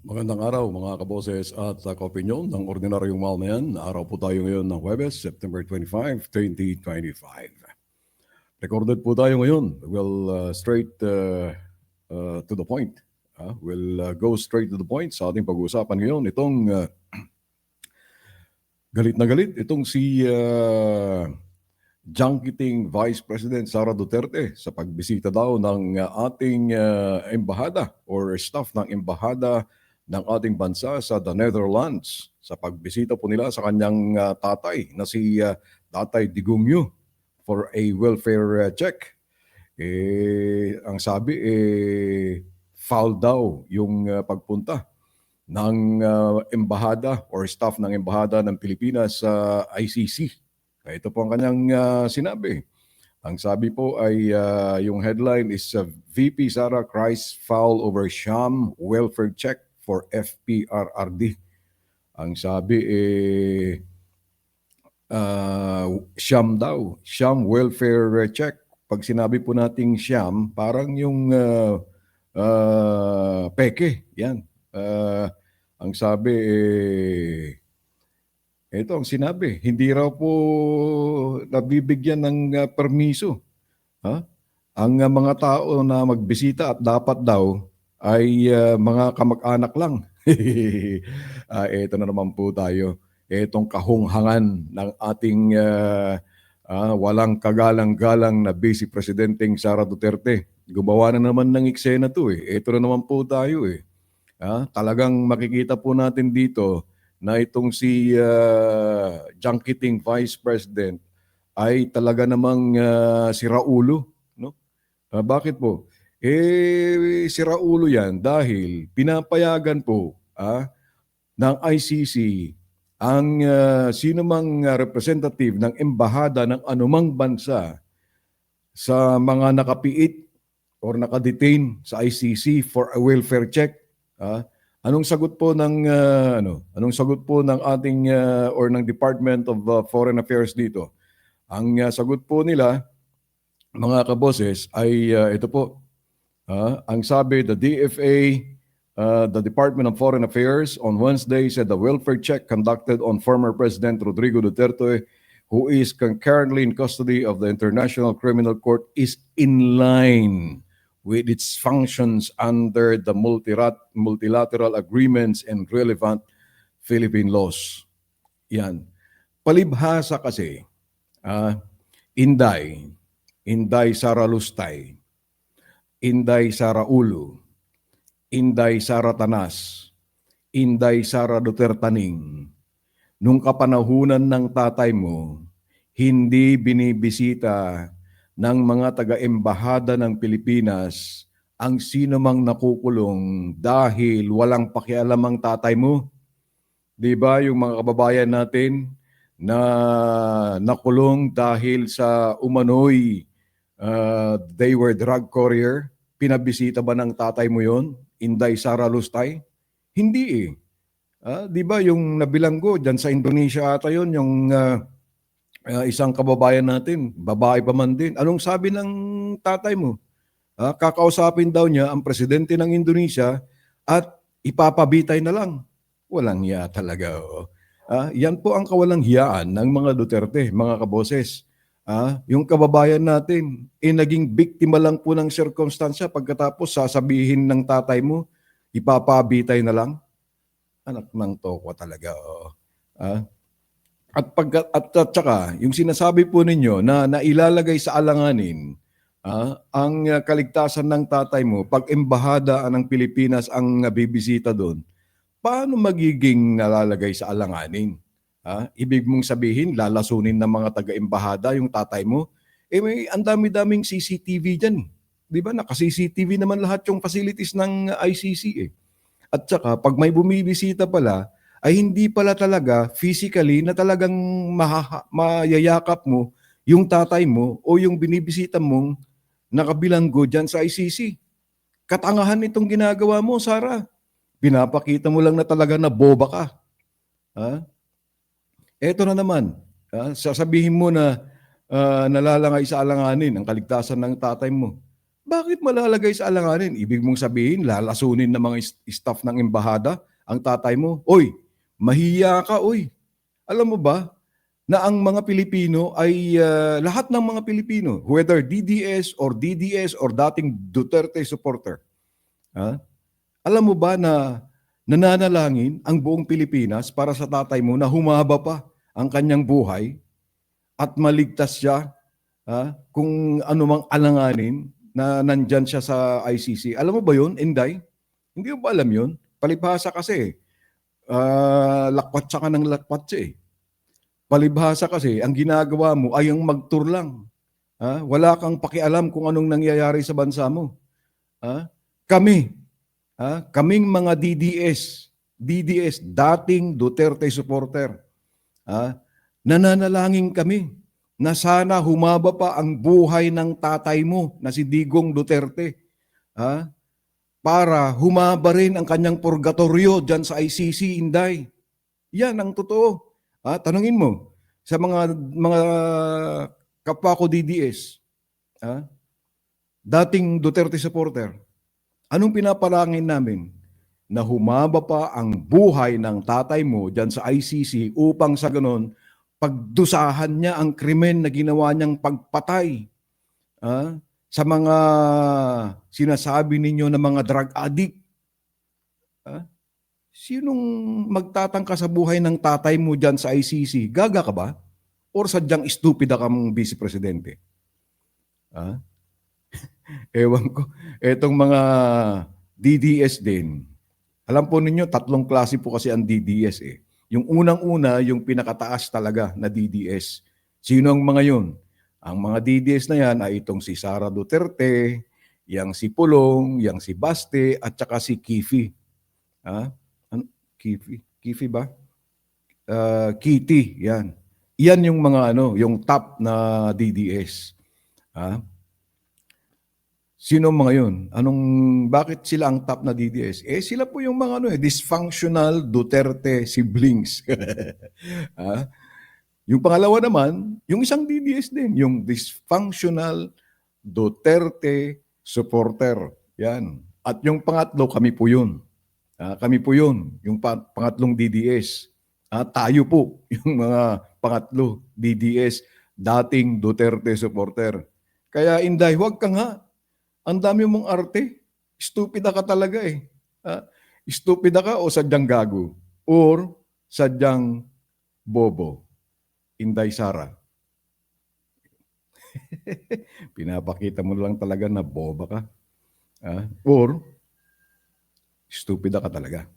Magandang araw mga kaboses at uh, ng Ordinaryong Malmayan. Araw po tayo ngayon ng Huwebes, September 25, 2025. Recorded po tayo ngayon. We'll uh, straight uh, uh, to the point. Uh, we'll uh, go straight to the point sa ating pag-uusapan ngayon. Itong uh, galit na galit, itong si uh, junketing Vice President Sara Duterte sa pagbisita daw ng uh, ating uh, embahada or staff ng embahada ng ating bansa sa the Netherlands sa pagbisita po nila sa kanyang uh, tatay na si uh, Tatay Digumyo for a welfare uh, check. Eh, ang sabi, eh, foul daw yung uh, pagpunta ng uh, embahada or staff ng embahada ng Pilipinas sa ICC. Ito po ang kanyang uh, sinabi. Ang sabi po ay uh, yung headline is uh, VP Sara cries foul over sham welfare check for FPRRD. Ang sabi eh uh, sham daw, sham welfare check. Pag sinabi po nating sham, parang yung uh, uh, peke, yan. Uh, ang sabi eh ito ang sinabi, hindi raw po nabibigyan ng uh, permiso. Ha? Ang uh, mga tao na magbisita at dapat daw ay uh, mga kamag-anak lang. uh, ito na naman po tayo. Itong kahunghangan ng ating uh, uh, walang kagalang-galang na busy presidenteng Sara Duterte. Gumawa na naman ng eksena to eh. Ito na naman po tayo eh. Uh, talagang makikita po natin dito na itong si uh, junketing Vice President ay talaga namang uh, si Raulo. No? Uh, bakit po? Eh, si Raulo yan dahil pinapayagan po ah, ng ICC ang uh, sino mang uh, representative ng embahada ng anumang bansa sa mga nakapiit or nakadetain sa ICC for a welfare check. Ah, Anong sagot po ng uh, ano? Anong sagot po ng ating uh, or ng Department of uh, Foreign Affairs dito? Ang uh, sagot po nila mga kaboses ay uh, ito po. Uh, ang sabi the DFA uh, the Department of Foreign Affairs on Wednesday said the welfare check conducted on former President Rodrigo Duterte who is concurrently in custody of the International Criminal Court is in line with its functions under the multilateral agreements and relevant Philippine laws. Yan. Palibhasa kasi, ah, Inday, Inday Sara Lustay, Inday Sara Ulo, Inday Sara Tanas, Inday Sara Dutertaning, nung kapanahunan ng tatay mo, hindi binibisita ng mga taga-embahada ng Pilipinas ang sino mang nakukulong dahil walang pakialam ang tatay mo. 'Di ba yung mga kababayan natin na nakulong dahil sa umano'y uh, they were drug courier, pinabisita ba ng tatay mo 'yon? Inday Sara Lustay? Hindi eh. Ah, 'di ba yung nabilanggo diyan sa Indonesia ata 'yon yung uh, uh, isang kababayan natin, babae pa man din. Anong sabi ng tatay mo? Uh, kakausapin daw niya ang presidente ng Indonesia at ipapabitay na lang. Walang hiya talaga. Oh. Uh, yan po ang kawalang hiyaan ng mga Duterte, mga kaboses. Uh, yung kababayan natin, eh, naging biktima lang po ng sirkumstansya pagkatapos sasabihin ng tatay mo, ipapabitay na lang. Anak ng toko talaga. Oh. Uh, at pag at, at saka, yung sinasabi po ninyo na nailalagay sa alanganin ah, ang kaligtasan ng tatay mo pag embahada ng Pilipinas ang bibisita doon, paano magiging nalalagay sa alanganin? Ah, ibig mong sabihin, lalasunin ng mga taga-embahada yung tatay mo? Eh may ang dami-daming CCTV dyan. Di ba? Naka-CCTV naman lahat yung facilities ng ICC eh. At saka, pag may bumibisita pala, ay hindi pala talaga physically na talagang mayayakap mo yung tatay mo o yung binibisita mong nakabilanggo dyan sa ICC. Katangahan itong ginagawa mo, Sara. Pinapakita mo lang na talaga na boba ka. Ha? Eto na naman. Ha? Sasabihin mo na uh, nalalangay sa alanganin ang kaligtasan ng tatay mo. bakit malalagay sa alanganin? Ibig mong sabihin, lalasunin ng mga staff ng embahada ang tatay mo. Oy, mahiya ka, oy. Alam mo ba na ang mga Pilipino ay ah, lahat ng mga Pilipino, whether DDS or DDS or dating Duterte supporter, ha? alam mo ba na nananalangin ang buong Pilipinas para sa tatay mo na humaba pa ang kanyang buhay at maligtas siya ha, kung anumang alanganin na nandyan siya sa ICC. Alam mo ba yun, Inday? Hindi mo ba alam yun? Palibhasa kasi, ah, lakwat siya ka ng lakwat siya eh. Palibhasa kasi, ang ginagawa mo ay ang magtur lang. Ha? Wala kang pakialam kung anong nangyayari sa bansa mo. Ha? Kami, ha? kaming mga DDS, DDS, dating Duterte supporter, ha? nananalangin kami na sana humaba pa ang buhay ng tatay mo na si Digong Duterte. Ha? Para humaba rin ang kanyang purgatorio dyan sa ICC, Inday. Yan ang totoo. Ha? Tanungin mo sa mga mga kapwa ko DDS, ha? dating Duterte supporter, anong pinapalangin namin? Na humaba pa ang buhay ng tatay mo dyan sa ICC upang sa ganon, pagdusahan niya ang krimen na ginawa niyang pagpatay ah, sa mga sinasabi ninyo na mga drug addict. Ah, sinong magtatangka sa buhay ng tatay mo dyan sa ICC? Gaga ka ba? Or sadyang estupida kang vice presidente? Ah? Ewan ko. Etong mga DDS din. Alam po ninyo, tatlong klase po kasi ang DDS eh. Yung unang-una, yung pinakataas talaga na DDS. Sino ang mga yun? Ang mga DDS na yan ay itong si Sara Duterte, yang si Pulong, yang si Baste, at saka si Kifi. Ha? Ano? Kifi? Kifi ba? Uh, Kitty, yan. Yan yung mga ano, yung top na DDS. Ha? Sino mga yun? Anong, bakit sila ang top na DDS? Eh, sila po yung mga ano eh, dysfunctional Duterte siblings. Ah, Yung pangalawa naman, yung isang DDS din, yung dysfunctional Duterte supporter. Yan. At yung pangatlo, kami po yun. Ah, kami po yun, yung pa- pangatlong DDS. Ah, tayo po, yung mga pangatlo, DDS, dating Duterte supporter. Kaya Inday, huwag ka nga. Ang dami mong arte. Stupida ka talaga eh. Ah, stupida ka o sadyang gago? Or sadyang bobo? Inday Sara. Pinapakita mo lang talaga na boba ka. Ah, or stupida ka talaga.